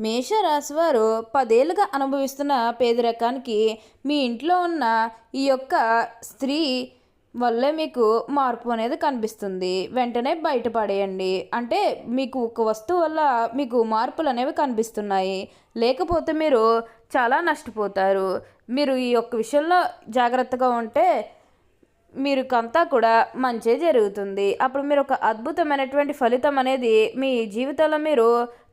మేషరాశివారు పదేళ్ళుగా అనుభవిస్తున్న పేదరికానికి మీ ఇంట్లో ఉన్న ఈ యొక్క స్త్రీ వల్లే మీకు మార్పు అనేది కనిపిస్తుంది. వెంటనే బయటపడేయండి. అంటే మీకు ఒక వస్తువు వల్ల మీకు మార్పులు అనేవి కనిపిస్తున్నాయి. లేకపోతే మీరు చాలా నష్టపోతారు. మీరు ఈ యొక్క విషయంలో జాగ్రత్తగా ఉంటే మీరుకంతా కూడా మంచే జరుగుతుంది. అప్పుడు మీరు ఒక అద్భుతమైనటువంటి ఫలితం అనేది మీ జీవితంలో మీరు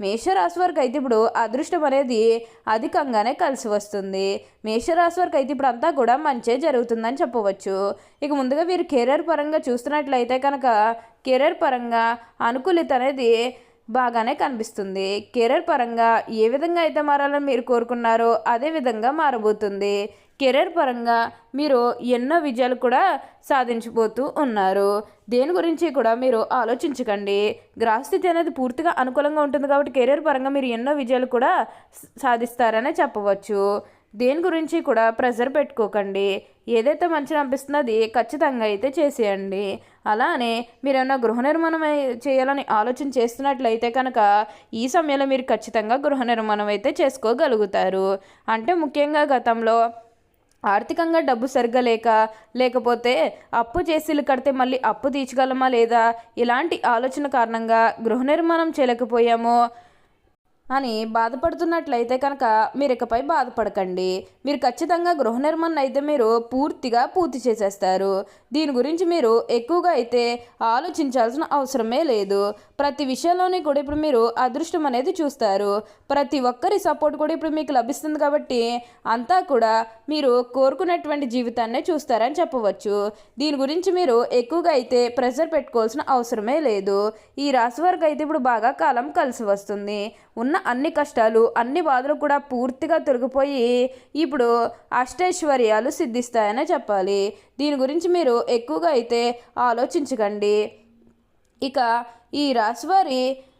మేషరాశి వారికి అయితే ఇప్పుడు అదృష్టం అనేది అధికంగానే కలిసి వస్తుంది. మేషరాశి వారికి అయితే ఇప్పుడు అంతా కూడా మంచే జరుగుతుందని చెప్పవచ్చు. ఇక ముందుగా వీరు కెరీర్ పరంగా చూస్తున్నట్లయితే కనుక కెరీర్ పరంగా అనుకూలిత అనేది బాగానే కనిపిస్తుంది. కెరీర్ పరంగా ఏ విధంగా అయితే మారాలని మీరు కోరుకున్నారో అదే విధంగా మారబోతుంది. కెరీర్ పరంగా మీరు ఎన్నో విజయాలు కూడా సాధించబోతూ ఉన్నారు. దేని గురించి కూడా మీరు ఆలోచించకండి. గ్రహస్థితి అనేది పూర్తిగా అనుకూలంగా ఉంటుంది కాబట్టి కెరీర్ పరంగా మీరు ఎన్నో విజయాలు కూడా సాధిస్తారనే చెప్పవచ్చు. దేని గురించి కూడా ప్రెజర్ పెట్టుకోకండి. ఏదైతే మంచిగా అనిపిస్తుందో అది ఖచ్చితంగా అయితే చేసేయండి. అలానే మీరు గృహ నిర్మాణం చేయాలని ఆలోచన చేస్తున్నట్లయితే కనుక ఈ సమయంలో మీరు ఖచ్చితంగా గృహ నిర్మాణం అయితే చేసుకోగలుగుతారు. అంటే ముఖ్యంగా గతంలో ఆర్థికంగా డబ్బు సరిగ్గా లేక లేకపోతే అప్పు చేసి కడితే మళ్ళీ అప్పు తీర్చగలమా లేదా? ఇలాంటి ఆలోచన కారణంగా గృహ నిర్మాణం చేయలేకపోయామో. అని బాధపడుతున్నట్లయితే కనుక మీరు ఇకపై బాధపడకండి. మీరు ఖచ్చితంగా గృహ నిర్మాణం అయితే మీరు పూర్తిగా పూర్తి చేసేస్తారు. దీని గురించి మీరు ఎక్కువగా అయితే ఆలోచించాల్సిన అవసరమే లేదు. ప్రతి విషయంలోనే కూడా ఇప్పుడు మీరు అదృష్టం అనేది చూస్తారు. ప్రతి ఒక్కరి సపోర్ట్ కూడా ఇప్పుడు మీకు లభిస్తుంది కాబట్టి అంతా కూడా మీరు కోరుకున్నటువంటి జీవితాన్నే చూస్తారని చెప్పవచ్చు. దీని గురించి మీరు ఎక్కువగా అయితే ప్రెషర్ పెట్టుకోవాల్సిన అవసరమే లేదు. ఈ రాశి వారికి అయితే ఇప్పుడు బాగా కాలం కలిసి వస్తుంది. ఉన్న అన్ని కష్టాలు అన్ని బాధలు కూడా పూర్తిగా తొలగిపోయి ఇప్పుడు అష్టైశ్వర్యాలు సిద్ధిస్తాయనే చెప్పాలి. దీని గురించి మీరు ఎక్కువగా అయితే ఆలోచించకండి. ఇక ఈ రాశివారి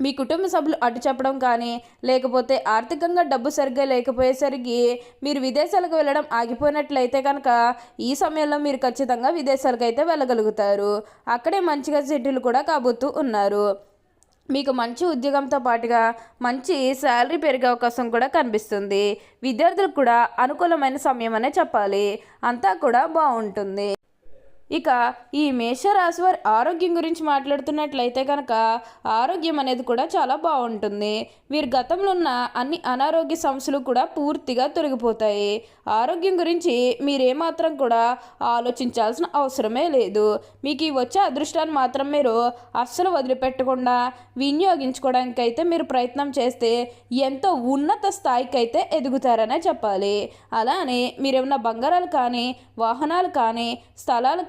మీ కుటుంబ సభ్యులు అడ్డు చెప్పడం కానీ లేకపోతే ఆర్థికంగా డబ్బు సరిగ్గా లేకపోయేసరికి మీరు విదేశాలకు వెళ్ళడం ఆగిపోయినట్లయితే కనుక ఈ సమయంలో మీరు ఖచ్చితంగా విదేశాలకు అయితే వెళ్ళగలుగుతారు. అక్కడే మంచిగా సెటిల్ కూడా కాబోతూ ఉన్నారు. మీకు మంచి ఉద్యోగంతో పాటుగా మంచి శాలరీ పెరిగే అవకాశం కూడా కనిపిస్తుంది. విద్యార్థులకు కూడా అనుకూలమైన సమయం అనే చెప్పాలి. అంతా కూడా బాగుంటుంది. ఇక ఈ మేషరాశి వారి ఆరోగ్యం గురించి మాట్లాడుతున్నట్లయితే కనుక ఆరోగ్యం అనేది కూడా చాలా బాగుంటుంది. వీరు గతంలో ఉన్న అన్ని అనారోగ్య సమస్యలు కూడా పూర్తిగా తొలగిపోతాయి. ఆరోగ్యం గురించి మీరేమాత్రం కూడా ఆలోచించాల్సిన అవసరమే లేదు. మీకు ఈ వచ్చే అదృష్టాన్ని మాత్రం మీరు అస్సలు వదిలిపెట్టకుండా వినియోగించుకోవడానికి అయితే మీరు ప్రయత్నం చేస్తే ఎంతో ఉన్నత స్థాయికి అయితే ఎదుగుతారనే చెప్పాలి. అలానే మీరేమన్నా బంగారాలు కానీ వాహనాలు కానీ స్థలాలు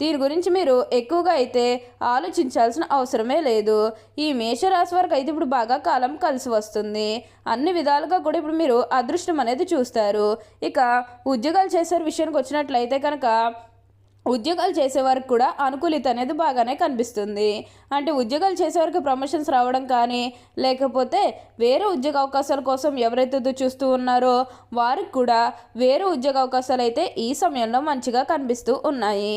దీని గురించి మీరు ఎక్కువగా అయితే ఆలోచించాల్సిన అవసరమే లేదు. ఈ మేషరాశి వారికి అయితే ఇప్పుడు బాగా కాలం కలిసి వస్తుంది. అన్ని విధాలుగా కూడా ఇప్పుడు మీరు అదృష్టం అనేది చూస్తారు. ఇక ఉద్యోగాలు చేసే విషయానికి వచ్చినట్లయితే కనుక ఉద్యోగాలు చేసేవారికి కూడా అనుకూలిత అనేది బాగానే కనిపిస్తుంది. అంటే ఉద్యోగాలు చేసేవారికి ప్రమోషన్స్ రావడం కానీ లేకపోతే వేరే ఉద్యోగ అవకాశాల కోసం ఎవరైతే చూస్తూ ఉన్నారో వారికి కూడా వేరే ఉద్యోగ అవకాశాలు అయితే ఈ సమయంలో మంచిగా కనిపిస్తూ ఉన్నాయి.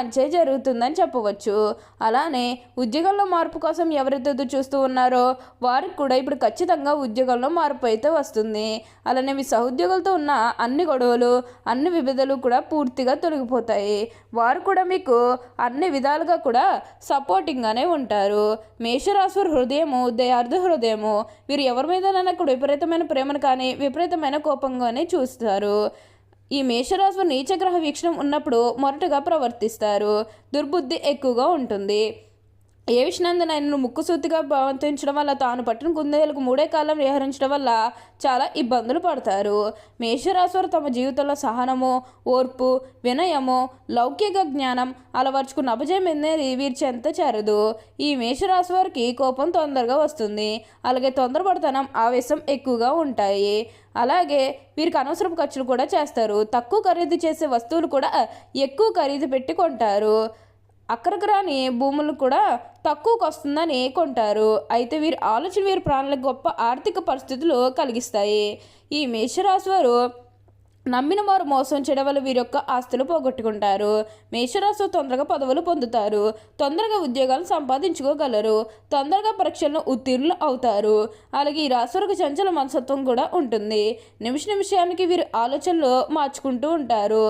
మంచే జరుగుతుందని చెప్పవచ్చు. అలానే ఉద్యోగంలో మార్పు కోసం ఎవరైతే చూస్తూ ఉన్నారో వారికి కూడా ఇప్పుడు ఖచ్చితంగా ఉద్యోగంలో మార్పు అయితే వస్తుంది. అలానే మీ సహోద్యోగులతో ఉన్న అన్ని గొడవలు అన్ని విభేదాలు కూడా పూర్తిగా తొలగిపోతాయి. వారు కూడా మీకు అన్ని విధాలుగా కూడా సపోర్టింగ్గానే ఉంటారు. మేషరాశి హృదయము దయార్థ హృదయము వీరు ఎవరి మీదనైనా కూడా విపరీతమైన ప్రేమను కానీ విపరీతమైన కోపంగానే చూస్తారు. ఈ మేషరాశి నీచగ్రహ వీక్షణం ఉన్నప్పుడు మొరటుగా ప్రవర్తిస్తారు. దుర్బుద్ధి ఎక్కువగా ఉంటుంది. ఏ విషయాన్ని ఆయనను ముక్కుసూతిగా ప్రవర్తించడం వల్ల తాను పట్టిన కుందేలకు మూడే కాలం వ్యవహరించడం వల్ల చాలా ఇబ్బందులు పడతారు. మేషరాశివారు తమ జీవితంలో సహనము ఓర్పు వినయము లౌకిక జ్ఞానం అలవర్చుకున్న అపజయం అనేది వీరి చెంత చేరదు. ఈ మేషరాశి వారికి కోపం తొందరగా వస్తుంది. అలాగే తొందరపడతనం ఆవేశం ఎక్కువగా ఉంటాయి. అలాగే వీరికి అనవసరం ఖర్చులు కూడా చేస్తారు. తక్కువ ఖరీదు చేసే వస్తువులు కూడా ఎక్కువ ఖరీదు పెట్టి కొంటారు. అక్కడికి రాని భూములు కూడా తక్కువకు వస్తుందని కొంటారు. అయితే వీరి ఆలోచన వీరి ప్రాణాలకు గొప్ప ఆర్థిక పరిస్థితులు కలిగిస్తాయి. ఈ మేషరాశి వారు నమ్మిన వారు మోసం చేయడం వల్ల వీరి యొక్క ఆస్తులు పోగొట్టుకుంటారు. మేషరాశి తొందరగా పదవులు పొందుతారు. తొందరగా ఉద్యోగాలు సంపాదించుకోగలరు. తొందరగా పరీక్షలను ఉత్తీర్ణులు అవుతారు. అలాగే ఈ రాశి వారికి చంచల మనసత్వం కూడా ఉంటుంది. నిమిష నిమిషానికి వీరి ఆలోచనలు మార్చుకుంటూ ఉంటారు.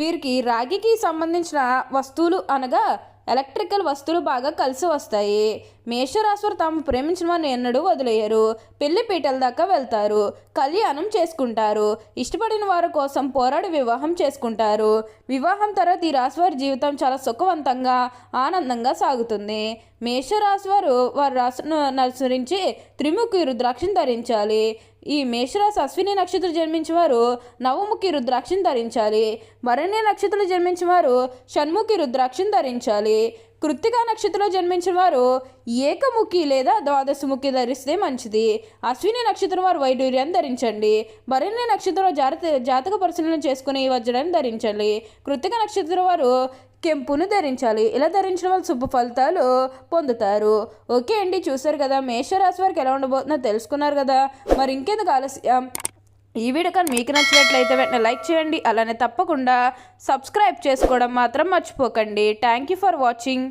వీరికి రాగికి సంబంధించిన వస్తువులు అనగా ఎలక్ట్రికల్ వస్తువులు బాగా కలిసి వస్తాయి. మేషరాశివారు తాము ప్రేమించిన వారిని ఎన్నడూ వదిలేయరు. పెళ్ళి పీటల దాకా వెళ్తారు. కళ్యాణం చేసుకుంటారు. ఇష్టపడిన వారి కోసం పోరాడి వివాహం చేసుకుంటారు. వివాహం తర్వాత ఈ రాశివారి జీవితం చాలా సుఖవంతంగా ఆనందంగా సాగుతుంది. మేషరాశివారు వారి రాశిను అనుసరించి త్రిముఖి రుద్రాక్షను ధరించాలి. ఈ మేషరాశి అశ్విని నక్షత్రం జన్మించిన వారు నవముఖి రుద్రాక్షను ధరించాలి. వరణ్య నక్షత్రం జన్మించేవారు షణ్ముఖి రుద్రాక్షను ధరించాలి. కృత్తికా నక్షత్రంలో జన్మించిన వారు ఏకముఖి లేదా ద్వాదశముఖి ధరిస్తే మంచిది. అశ్విని నక్షత్రం వారు వైడూర్యాన్ని ధరించండి. భరణి నక్షత్రంలో జాత జాతక పరిశీలన చేసుకుని వజ్రాన్ని ధరించండి. కృత్తిక నక్షత్రం వారు కెంపును ధరించాలి. ఇలా ధరించడం వల్ల శుభ ఫలితాలు పొందుతారు. ఓకే అండి చూసారు కదా మేషరాశి వారికి ఎలా ఉండబోతుందో తెలుసుకున్నారు కదా. మరి ఇంకెందుకు ఆలస్యం? ఈ వీడియో కానీ మీకు నచ్చినట్లయితే వెంటనే లైక్ చేయండి. అలానే తప్పకుండా సబ్స్క్రైబ్ చేసుకోవడం మాత్రం మర్చిపోకండి. Thank you for watching.